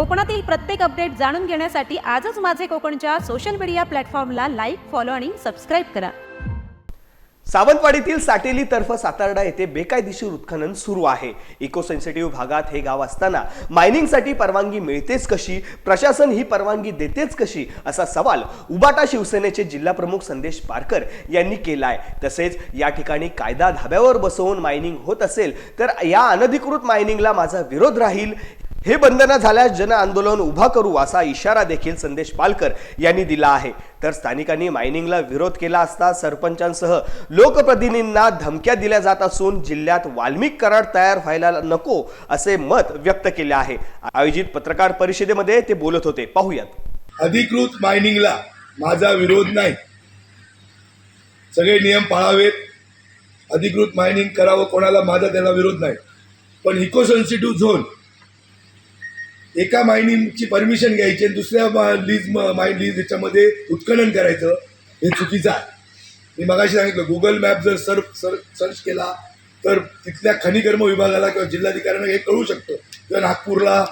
कोकणातील प्रत्येक अपडेट जाणून घेण्यासाठी आजच माझे कोकणच्या सोशल मीडिया प्लॅटफॉर्मला लाईक फॉलो आणि सबस्क्राईब करा. सावंतवाडीतील साटेली तर्फ सातारडा येथे बेकायदेशीर उत्खनन सुरू आहे. इको सेन्सिटिव्ह भागात हे गाव असताना मायनिंगसाठी परवानगी मिळतेच कशी? प्रशासन ही परवानगी देतेच कशी? असा सवाल उबाटा शिवसेनेचे जिल्हा प्रमुख संदेश पारकर यांनी केलाय. तसेच या ठिकाणी कायदा धाब्यावर बसवून मायनिंग होत असेल तर या अनधिकृत मायनिंगला माझा विरोध राहील. हे बंधनं झाल्यास जन आंदोलन उभा करू असा इशारा देखील संदेश पालकर यांनी दिला आहे. तर स्थानिकांनी मायनिंगला विरोध केला असता सरपंचांसह लोकप्रतिनिधींना धमक्या दिल्या जात असून जिल्ह्यात वाल्मिक करार तयार व्हायला नको असे मत व्यक्त केले आहे. आयोजित पत्रकार परिषदेमध्ये ते बोलत होते. पाहूयात. अधिकृत मायनिंगला माझा विरोध नाही. सगळे नियम पाळावेत. अधिकृत मायनिंग करावं कोणाला माझा त्याला विरोध नाही. पण इको सेन्सिटिव्ह झोन एका मायनिंगची परमिशन घ्यायची आणि दुसऱ्या मा- लीज म- माय लीज याच्यामध्ये उत्खनन करायचं हे चुकीचं आहे. मी मगाशी सांगितलं गुगल मॅप जर सर सर सर्च केला तर तिथल्या खनिकर्म विभागाला किंवा जिल्हाधिकाऱ्यांना हे कळू शकतं. किंवा नागपूरला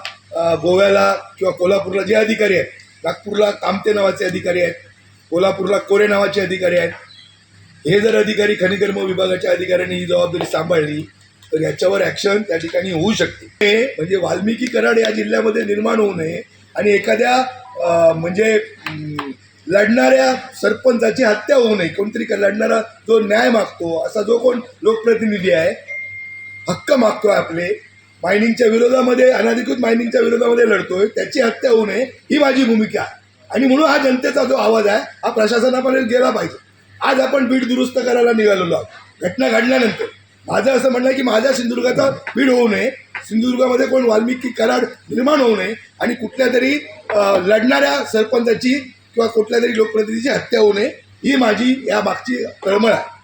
गोव्याला किंवा कोल्हापूरला जे अधिकारी आहेत नागपूरला कामते नावाचे अधिकारी आहेत कोल्हापूरला कोरे नावाचे अधिकारी आहेत हे जर अधिकारी खनिकर्म विभागाच्या अधिकाऱ्यांनी ही जबाबदारी सांभाळली तर याच्यावर ॲक्शन त्या ठिकाणी होऊ शकते. हे म्हणजे वाल्मिकी कराड या जिल्ह्यामध्ये निर्माण होऊ नये आणि एखाद्या अं, म्हणजे लढणाऱ्या सरपंचाची हत्या होऊ नये. कोणतरी लढणारा जो न्याय मागतो असा जो कोण लोकप्रतिनिधी आहे हक्क मागतोय आपले मायनिंगच्या विरोधामध्ये अनधिकृत मायनिंगच्या विरोधामध्ये लढतोय त्याची हत्या होऊ नये ही माझी भूमिका आहे. आणि म्हणून हा जनतेचा जो आवाज आहे हा प्रशासनापर्यंत गेला पाहिजे. आज आपण बीड दुरुस्त करायला निघालेलो आहोत. घटना घडल्यानंतर. माझं असं म्हणणं आहे की माझ्या सिंधुदुर्गाचा भीड होऊ नये सिंधुदुर्गामध्ये कोण वाल्मिकी कराड निर्माण होऊ नये आणि कुठल्या तरी लढणाऱ्या सरपंचाची किंवा कुठल्या तरी लोकप्रतिनिधीची हत्या होऊ नये ही माझी या मागची तळमळ आहे